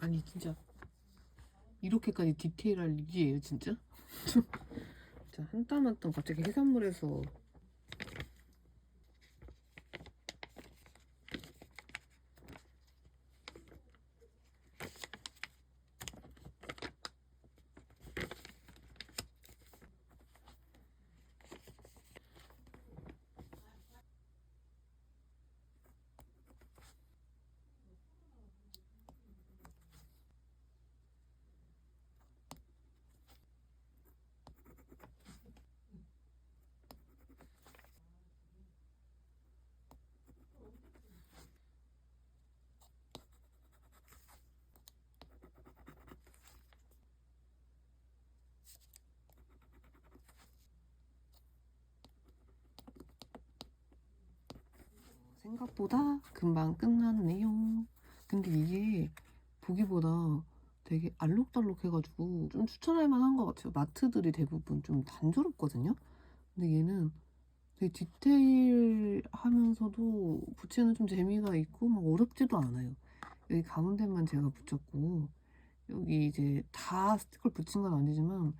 아니 진짜 이렇게까지 디테일할 일이에요 진짜? 진짜 한땀 한땀 갑자기 해산물에서 생각보다 금방 끝났네요. 근데 이게 보기보다 되게 알록달록해가지고 좀 추천할 만한 것 같아요. 마트들이 대부분 좀 단조롭거든요. 근데 얘는 되게 디테일하면서도 붙이는 좀 재미가 있고 막 어렵지도 않아요. 여기 가운데만 제가 붙였고 여기 이제 다 스티커를 붙인 건 아니지만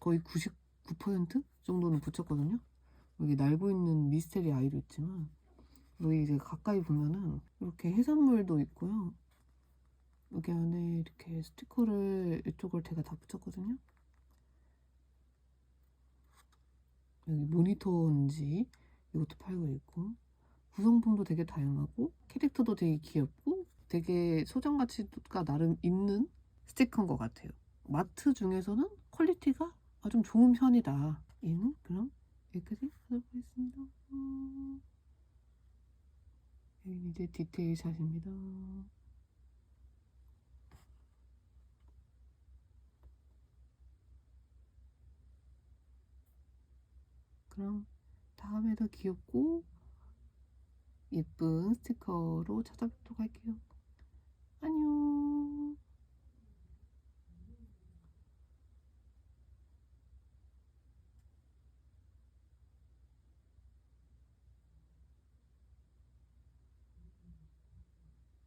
거의 99% 정도는 붙였거든요. 여기 날고 있는 미스테리 아이도 있지만 여기 이제 가까이 보면은 이렇게 해산물도 있고요. 여기 안에 이렇게 스티커를 이쪽을 제가 다 붙였거든요. 여기 모니터인지 이것도 팔고 있고 구성품도 되게 다양하고 캐릭터도 되게 귀엽고 되게 소장 가치가 나름 있는 스티커인 것 같아요. 마트 중에서는 퀄리티가 아, 좀 좋은 편이다. 얘는 그럼 여기까지 하도록 하겠습니다. 음. 여기 이제 디테일 샷입니다. 그럼 다음에 더 귀엽고 예쁜 스티커로 찾아뵙도록 할게요.